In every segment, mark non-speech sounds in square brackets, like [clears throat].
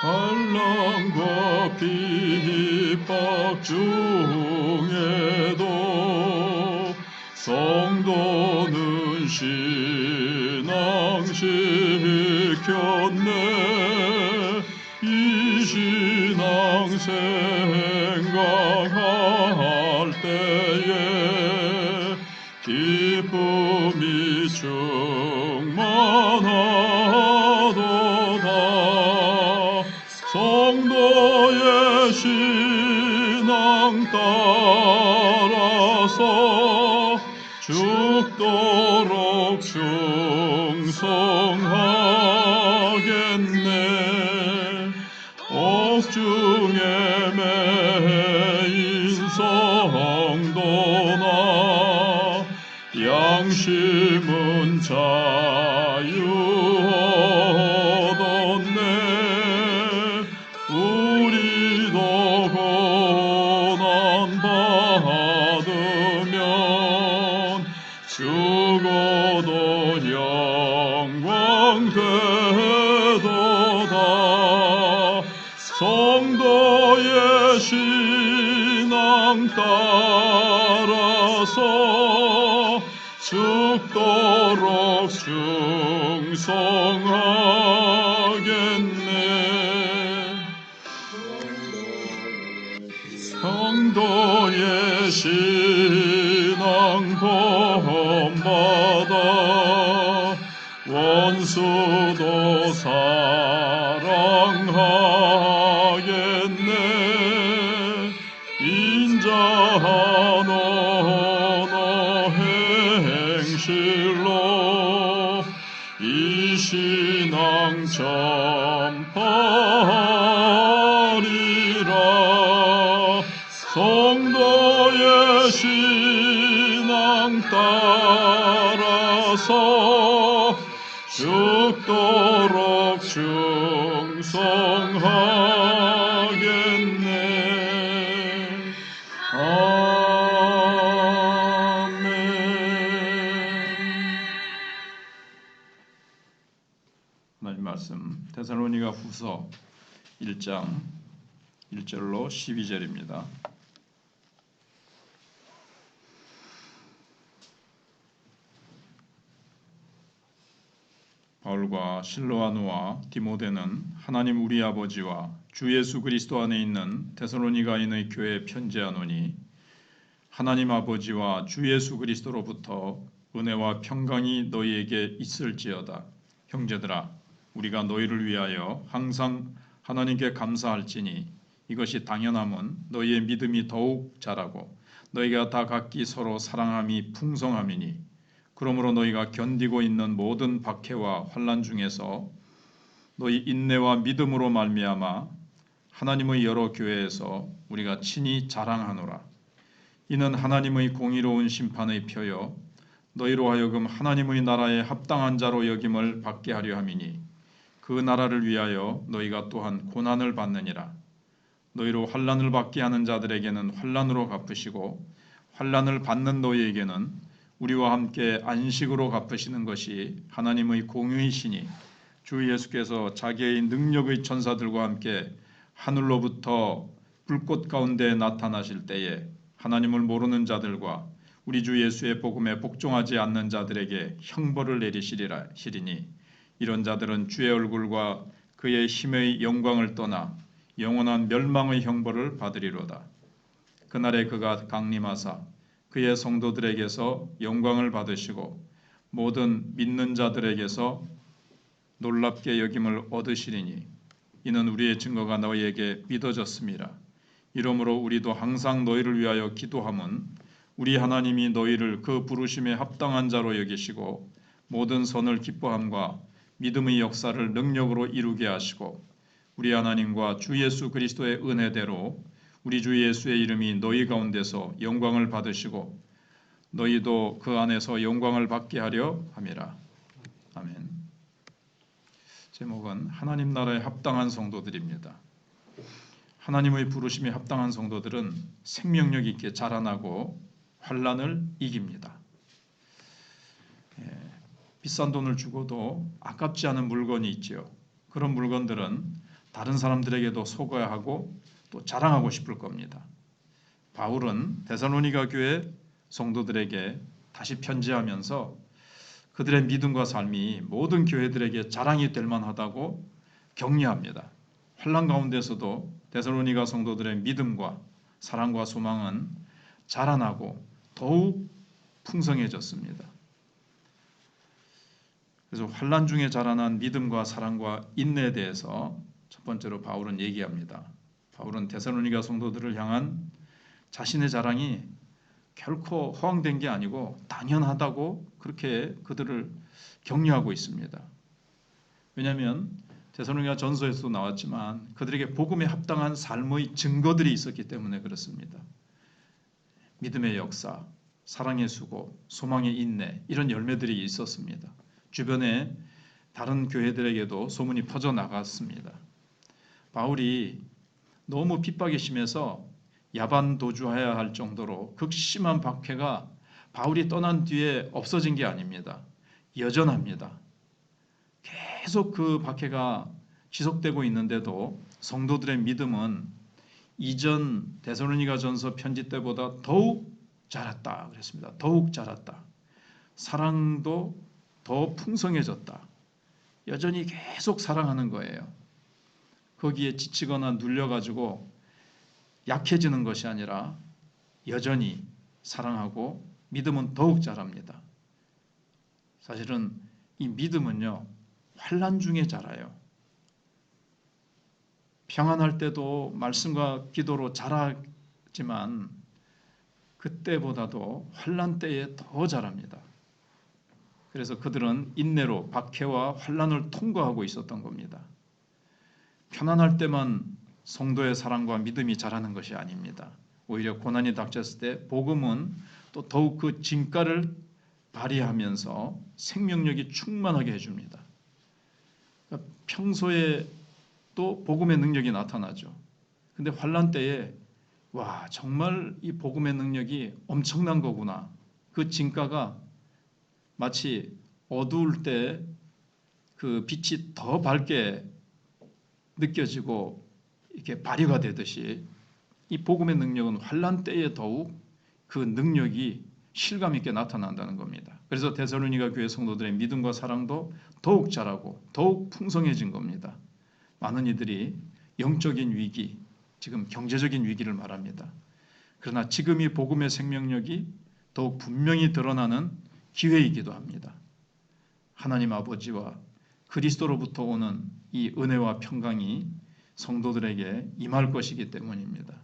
환란과 핍박 중에도 성도는 신앙 지켰네. 이 신앙 생 양심 죽도록 충성하겠네. 성도의 신앙 본받아 원수도 사 하리라. 성도의 신앙 따라서 죽도록 충성하 1장 1절로 12절입니다. 바울과 실로아누와 디모데는 하나님 우리 아버지와 주 예수 그리스도 안에 있는 데살로니가인의 교회에 편지하노니 하나님 아버지와 주 예수 그리스도로부터 은혜와 평강이 너희에게 있을지어다. 형제들아, 우리가 너희를 위하여 항상 하나님께 감사할지니 이것이 당연함은 너희의 믿음이 더욱 자라고 너희가 다 각기 서로 사랑함이 풍성함이니 그러므로 너희가 견디고 있는 모든 박해와 환란 중에서 너희 인내와 믿음으로 말미암아 하나님의 여러 교회에서 우리가 친히 자랑하노라. 이는 하나님의 공의로운 심판의 표요 너희로 하여금 하나님의 나라에 합당한 자로 여김을 받게 하려 함이니 그 나라를 위하여 너희가 또한 고난을 받느니라. 너희로 환란을 받게 하는 자들에게는 환란으로 갚으시고 환란을 받는 너희에게는 우리와 함께 안식으로 갚으시는 것이 하나님의 공의이시니 주 예수께서 자기의 능력의 천사들과 함께 하늘로부터 불꽃 가운데 나타나실 때에 하나님을 모르는 자들과 우리 주 예수의 복음에 복종하지 않는 자들에게 형벌을 내리시리라 시리니 이런 자들은 주의 얼굴과 그의 힘의 영광을 떠나 영원한 멸망의 형벌을 받으리로다. 그날에 그가 강림하사 그의 성도들에게서 영광을 받으시고 모든 믿는 자들에게서 놀랍게 여김을 얻으시리니 이는 우리의 증거가 너희에게 믿어졌습니다. 이러므로 우리도 항상 너희를 위하여 기도함은 우리 하나님이 너희를 그 부르심에 합당한 자로 여기시고 모든 선을 기뻐함과 믿음의 역사를 능력으로 이루게 하시고 우리 하나님과 주 예수 그리스도의 은혜대로 우리 주 예수의 이름이 너희 가운데서 영광을 받으시고 너희도 그 안에서 영광을 받게 하려 함이라. 아멘. 제목은 하나님 나라에 합당한 성도들입니다. 하나님의 부르심에 합당한 성도들은 생명력 있게 자라나고 환란을 이깁니다. 예, 비싼 돈을 주고도 아깝지 않은 물건이 있지요. 그런 물건들은 다른 사람들에게도 속아야 하고 또 자랑하고 싶을 겁니다. 바울은 데살로니가 교회 성도들에게 다시 편지하면서 그들의 믿음과 삶이 모든 교회들에게 자랑이 될 만하다고 격려합니다. 환란 가운데서도 데살로니가 성도들의 믿음과 사랑과 소망은 자라나고 더욱 풍성해졌습니다. 그래서 환란 중에 자라난 믿음과 사랑과 인내에 대해서 첫 번째로 바울은 얘기합니다. 바울은 데살로니가 성도들을 향한 자신의 자랑이 결코 허황된 게 아니고 당연하다고 그렇게 그들을 격려하고 있습니다. 왜냐하면 데살로니가 전서에서도 나왔지만 그들에게 복음에 합당한 삶의 증거들이 있었기 때문에 그렇습니다. 믿음의 역사, 사랑의 수고, 소망의 인내 이런 열매들이 있었습니다. 주변에 다른 교회들에게도 소문이 퍼져 나갔습니다. 바울이 너무 핍박이 심해서 야반 도주해야 할 정도로 극심한 박해가 바울이 떠난 뒤에 없어진 게 아닙니다. 여전합니다. 계속 그 박해가 지속되고 있는데도 성도들의 믿음은 이전 데살로니가 전서 편지 때보다 더욱 자랐다 그랬습니다. 더욱 자랐다. 사랑도 더 풍성해졌다. 여전히 계속 사랑하는 거예요. 거기에 지치거나 눌려가지고 약해지는 것이 아니라 여전히 사랑하고 믿음은 더욱 자랍니다. 사실은 이 믿음은요 환란 중에 자라요. 평안할 때도 말씀과 기도로 자라지만 그때보다도 환란 때에 더 자랍니다. 그래서 그들은 인내로 박해와 환란을 통과하고 있었던 겁니다. 편안할 때만 성도의 사랑과 믿음이 자라는 것이 아닙니다. 오히려 고난이 닥쳤을 때 복음은 또 더욱 그 진가를 발휘하면서 생명력이 충만하게 해줍니다. 그러니까 평소에 또 복음의 능력이 나타나죠. 근데 환란 때에 와 정말 이 복음의 능력이 엄청난 거구나. 그 진가가 마치 어두울 때 그 빛이 더 밝게 느껴지고 이렇게 발휘가 되듯이 이 복음의 능력은 환란 때에 더욱 그 능력이 실감 있게 나타난다는 겁니다. 그래서 데살로니가 교회 성도들의 믿음과 사랑도 더욱 자라고 더욱 풍성해진 겁니다. 많은 이들이 영적인 위기, 지금 경제적인 위기를 말합니다. 그러나 지금 이 복음의 생명력이 더욱 분명히 드러나는 기회이기도 합니다. 하나님 아버지와 그리스도로부터 오는 이 은혜와 평강이 성도들에게 임할 것이기 때문입니다.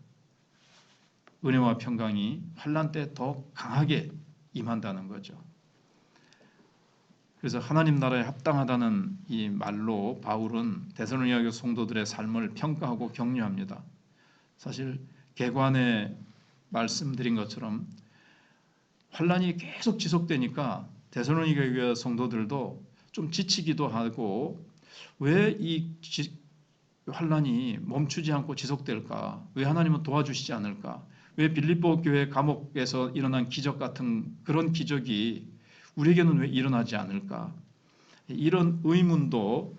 은혜와 평강이 환란 때 더 강하게 임한다는 거죠. 그래서 하나님 나라에 합당하다는 이 말로 바울은 데살로니가 성도들의 삶을 평가하고 격려합니다. 사실 개관에 말씀드린 것처럼 환란이 계속 지속되니까 데살로니가 교회 성도들도 좀 지치기도 하고 왜 이 환란이 멈추지 않고 지속될까? 왜 하나님은 도와주시지 않을까? 왜 빌립보 교회 감옥에서 일어난 기적 같은 그런 기적이 우리에게는 왜 일어나지 않을까? 이런 의문도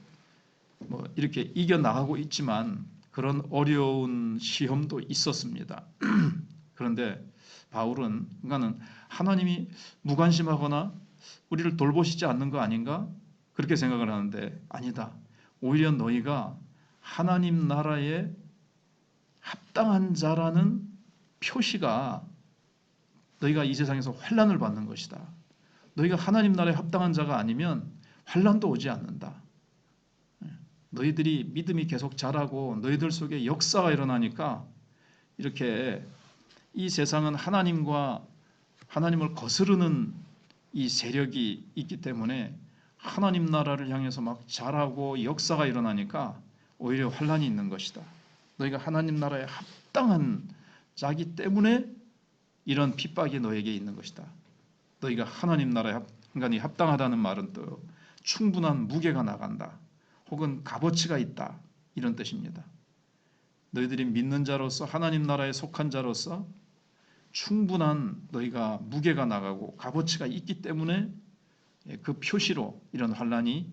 뭐 이렇게 이겨 나가고 있지만 그런 어려운 시험도 있었습니다. [clears throat] 그런데 바울은 그러니까는 하나님이 무관심하거나 우리를 돌보시지 않는 거 아닌가? 그렇게 생각을 하는데 아니다. 오히려 너희가 하나님 나라에 합당한 자라는 표시가 너희가 이 세상에서 환란을 받는 것이다. 너희가 하나님 나라에 합당한 자가 아니면 환란도 오지 않는다. 너희들이 믿음이 계속 자라고 너희들 속에 역사가 일어나니까 이렇게 이 세상은 하나님과 하나님을 거스르는 이 세력이 있기 때문에 하나님 나라를 향해서 막 자라고 역사가 일어나니까 오히려 환란이 있는 것이다. 너희가 하나님 나라에 합당한 자기 때문에 이런 핍박이 너에게 있는 것이다. 너희가 하나님 나라에 인간이 합당하다는 말은 또 충분한 무게가 나간다. 혹은 값어치가 있다. 이런 뜻입니다. 너희들이 믿는 자로서 하나님 나라에 속한 자로서 충분한 너희가 무게가 나가고 값어치가 있기 때문에 예, 그 표시로 이런 환란이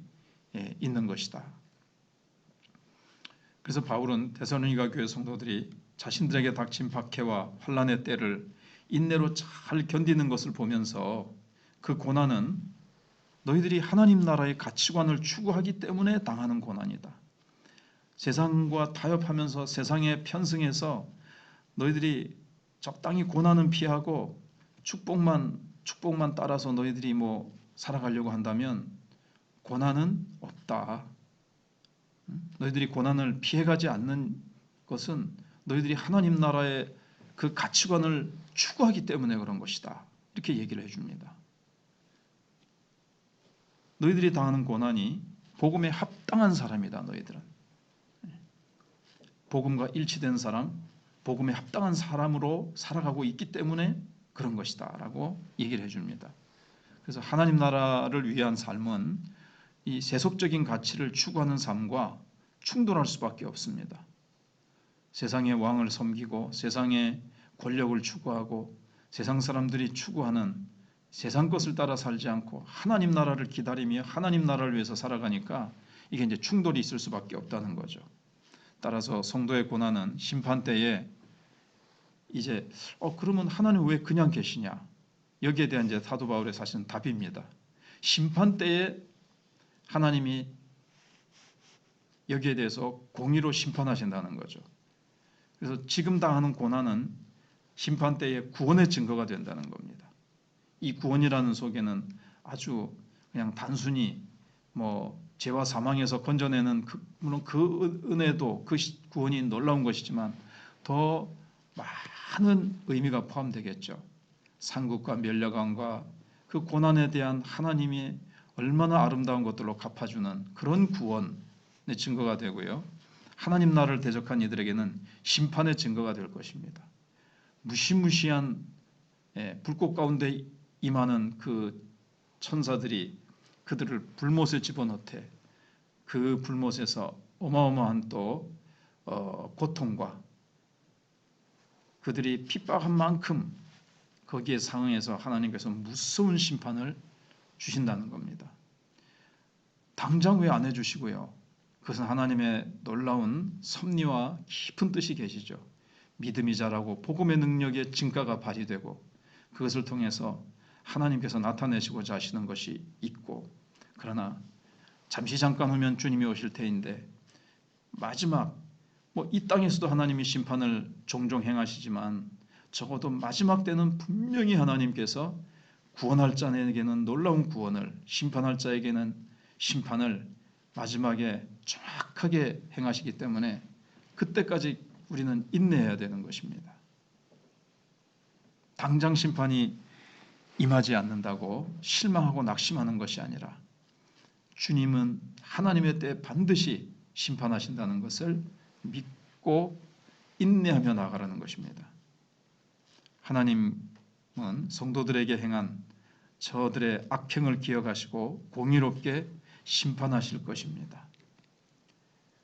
예, 있는 것이다. 그래서 바울은 데살로니가 교회 성도들이 자신들에게 닥친 박해와 환란의 때를 인내로 잘 견디는 것을 보면서 그 고난은 너희들이 하나님 나라의 가치관을 추구하기 때문에 당하는 고난이다. 세상과 타협하면서 세상에 편승해서 너희들이 적당히 고난은 피하고 축복만 축복만 따라서 너희들이 뭐 살아가려고 한다면 고난은 없다. 너희들이 고난을 피해가지 않는 것은 너희들이 하나님 나라의 그 가치관을 추구하기 때문에 그런 것이다. 이렇게 얘기를 해줍니다. 너희들이 당하는 고난이 복음에 합당한 사람이다. 너희들은 복음과 일치된 사람, 복음에 합당한 사람으로 살아가고 있기 때문에 그런 것이다 라고 얘기를 해줍니다. 그래서 하나님 나라를 위한 삶은 이 세속적인 가치를 추구하는 삶과 충돌할 수밖에 없습니다. 세상의 왕을 섬기고 세상의 권력을 추구하고 세상 사람들이 추구하는 세상 것을 따라 살지 않고 하나님 나라를 기다리며 하나님 나라를 위해서 살아가니까 이게 이제 충돌이 있을 수밖에 없다는 거죠. 따라서 성도의 고난은 심판 때에 이제 어 그러면 하나님 왜 그냥 계시냐? 여기에 대한 이제 사도 바울의 사실은 답입니다. 심판 때에 하나님이 여기에 대해서 공의로 심판하신다는 거죠. 그래서 지금 당하는 고난은 심판 때에 구원의 증거가 된다는 겁니다. 이 구원이라는 속에는 아주 그냥 단순히 뭐 죄와 사망에서 건져내는 그, 물론 그 은혜도 그 구원이 놀라운 것이지만 더 많은 의미가 포함되겠죠. 상국과 멸려감과 그 고난에 대한 하나님이 얼마나 아름다운 것들로 갚아주는 그런 구원의 증거가 되고요. 하나님 나라를 대적한 이들에게는 심판의 증거가 될 것입니다. 무시무시한 예, 불꽃 가운데 임하는 그 천사들이 그들을 불못에 집어넣되 그 불못에서 어마어마한 또 어, 고통과 그들이 핍박한 만큼 거기에 상응해서 하나님께서 무서운 심판을 주신다는 겁니다. 당장 왜 안 해주시고요? 그것은 하나님의 놀라운 섭리와 깊은 뜻이 계시죠. 믿음이 자라고 복음의 능력의 증가가 발휘되고 그것을 통해서 하나님께서 나타내시고자 하시는 것이 있고 그러나 잠시 잠깐 후면 주님이 오실 테인데 마지막 뭐 이 땅에서도 하나님이 심판을 종종 행하시지만 적어도 마지막 때는 분명히 하나님께서 구원할 자에게는 놀라운 구원을 심판할 자에게는 심판을 마지막에 정확하게 행하시기 때문에 그때까지 우리는 인내해야 되는 것입니다. 당장 심판이 임하지 않는다고 실망하고 낙심하는 것이 아니라 주님은 하나님의 때 반드시 심판하신다는 것을 믿고 인내하며 나가라는 것입니다. 하나님은 성도들에게 행한 저들의 악행을 기억하시고 공의롭게 심판하실 것입니다.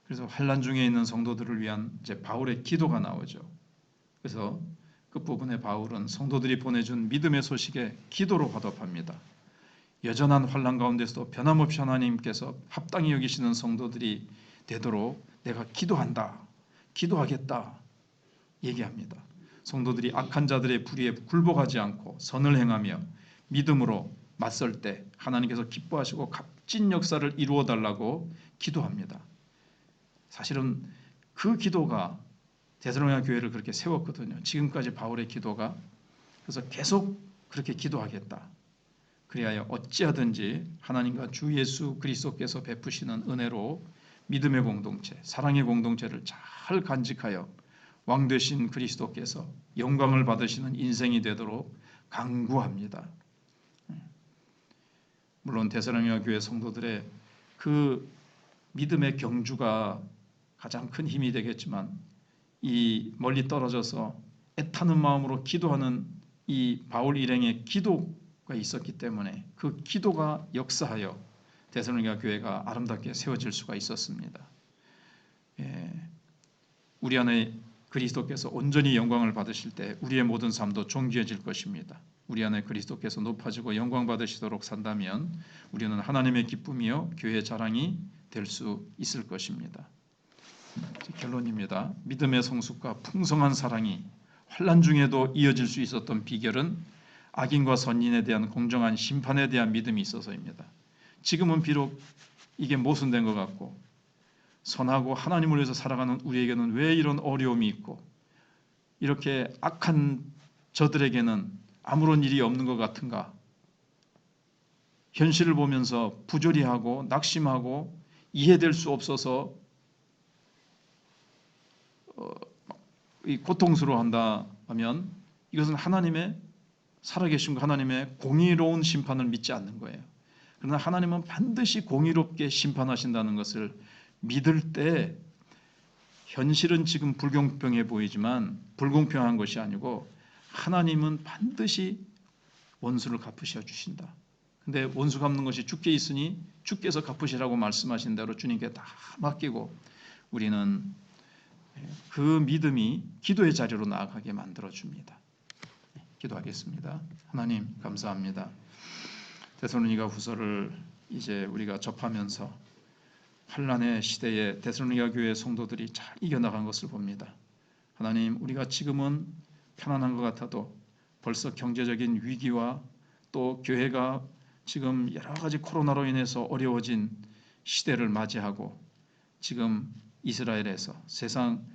그래서 환란 중에 있는 성도들을 위한 이제 바울의 기도가 나오죠. 그래서 그 부분에 바울은 성도들이 보내준 믿음의 소식에 기도로 화답합니다. 여전한 환란 가운데서도 변함없이 하나님께서 합당히 여기시는 성도들이 되도록 내가 기도한다. 기도하겠다. 얘기합니다. 성도들이 악한 자들의 불의에 굴복하지 않고 선을 행하며 믿음으로 맞설 때 하나님께서 기뻐하시고 값진 역사를 이루어 달라고 기도합니다. 사실은 그 기도가 데살로니가 교회를 그렇게 세웠거든요. 지금까지 바울의 기도가 그래서 계속 그렇게 기도하겠다. 그리하여 어찌하든지 하나님과 주 예수 그리스도께서 베푸시는 은혜로 믿음의 공동체, 사랑의 공동체를 잘 간직하여 왕 되신 그리스도께서 영광을 받으시는 인생이 되도록 강구합니다. 물론 데살로니가 교회 성도들의 그 믿음의 경주가 가장 큰 힘이 되겠지만 이 멀리 떨어져서 애타는 마음으로 기도하는 이 바울 일행의 기도가 있었기 때문에 그 기도가 역사하여 데살로니가 교회가 아름답게 세워질 수가 있었습니다. 예, 우리 안에 그리스도께서 온전히 영광을 받으실 때 우리의 모든 삶도 존귀해질 것입니다. 우리 안에 그리스도께서 높아지고 영광 받으시도록 산다면 우리는 하나님의 기쁨이요 교회의 자랑이 될 수 있을 것입니다. 결론입니다. 믿음의 성숙과 풍성한 사랑이 환란 중에도 이어질 수 있었던 비결은 악인과 선인에 대한 공정한 심판에 대한 믿음이 있어서입니다. 지금은 비록 이게 모순된 것 같고 선하고 하나님을 위해서 살아가는 우리에게는 왜 이런 어려움이 있고 이렇게 악한 저들에게는 아무런 일이 없는 것 같은가? 현실을 보면서 부조리하고 낙심하고 이해될 수 없어서 어, 이 고통스러워한다 하면 이것은 하나님의 살아계신 하나님의 공의로운 심판을 믿지 않는 거예요. 그러나 하나님은 반드시 공의롭게 심판하신다는 것을 믿을 때 현실은 지금 불공평해 보이지만 불공평한 것이 아니고 하나님은 반드시 원수를 갚으셔 주신다. 근데 원수 갚는 것이 주께 있으니 주께서 갚으시라고 말씀하신 대로 주님께 다 맡기고 우리는 그 믿음이 기도의 자리로 나아가게 만들어 줍니다. 기도하겠습니다. 하나님 감사합니다. 데살로니가 후서를 이제 우리가 접하면서 환란의 시대에 데살로니가 교회 성도들이 잘 이겨나간 것을 봅니다. 하나님 우리가 지금은 편안한 것 같아도 벌써 경제적인 위기와 또 교회가 지금 여러 가지 코로나로 인해서 어려워진 시대를 맞이하고 지금 이스라엘에서 세상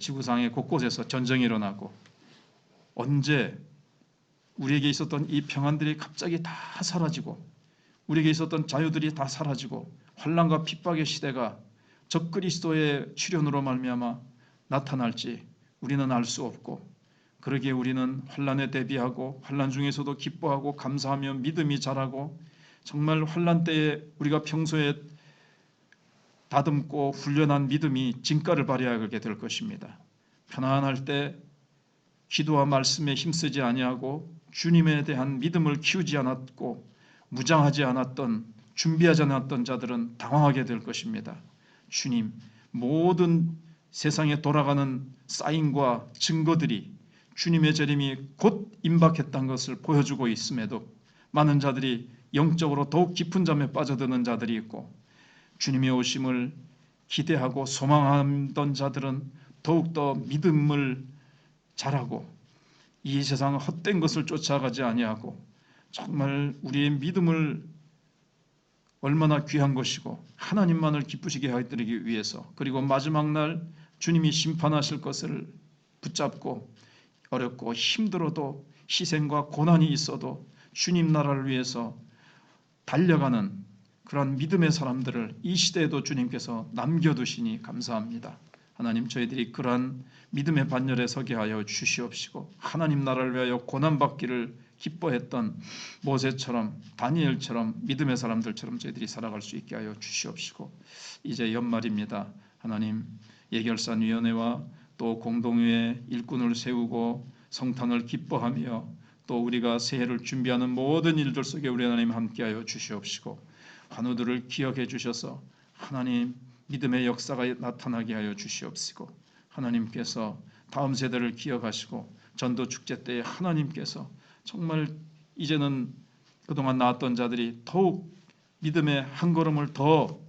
지구상의 곳곳에서 전쟁이 일어나고 언제 우리에게 있었던 이 평안들이 갑자기 다 사라지고 우리에게 있었던 자유들이 다 사라지고 환란과 핍박의 시대가 적그리스도의 출현으로 말미암아 나타날지 우리는 알 수 없고 그러기에 우리는 환란에 대비하고 환란 중에서도 기뻐하고 감사하며 믿음이 자라고 정말 환란 때에 우리가 평소에 다듬고 훈련한 믿음이 진가를 발휘하게 될 것입니다. 편안할 때 기도와 말씀에 힘쓰지 아니하고 주님에 대한 믿음을 키우지 않았고 무장하지 않았던 준비하지 않았던 자들은 당황하게 될 것입니다. 주님 모든 세상에 돌아가는 사인과 증거들이 주님의 재림이 곧 임박했다는 것을 보여주고 있음에도 많은 자들이 영적으로 더욱 깊은 잠에 빠져드는 자들이 있고 주님의 오심을 기대하고 소망하던 자들은 더욱더 믿음을 잘하고 이 세상 헛된 것을 쫓아가지 아니하고 정말 우리의 믿음을 얼마나 귀한 것이고 하나님만을 기쁘시게 하기 위해서 그리고 마지막 날 주님이 심판하실 것을 붙잡고 어렵고 힘들어도 희생과 고난이 있어도 주님 나라를 위해서 달려가는 그런 믿음의 사람들을 이 시대에도 주님께서 남겨두시니 감사합니다. 하나님 저희들이 그러한 믿음의 반열에 서게 하여 주시옵시고 하나님 나라를 위하여 고난받기를 기뻐했던 모세처럼 다니엘처럼 믿음의 사람들처럼 저희들이 살아갈 수 있게 하여 주시옵시고 이제 연말입니다. 하나님 예결산 위원회와 또 공동회의 일꾼을 세우고 성탄을 기뻐하며 또 우리가 새해를 준비하는 모든 일들 속에 우리 하나님 함께하여 주시옵시고 환우들을 기억해 주셔서 하나님 믿음의 역사가 나타나게 하여 주시옵시고 하나님께서 다음 세대를 기억하시고 전도 축제 때에 하나님께서 정말 이제는 그동안 나왔던 자들이 더욱 믿음의 한 걸음을 더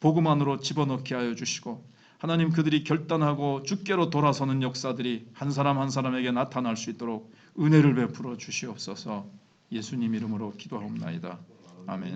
복음 안으로 집어넣게 하여 주시고 하나님 그들이 결단하고 주께로 돌아서는 역사들이 한 사람 한 사람에게 나타날 수 있도록 은혜를 베풀어 주시옵소서 예수님 이름으로 기도하옵나이다. 아멘.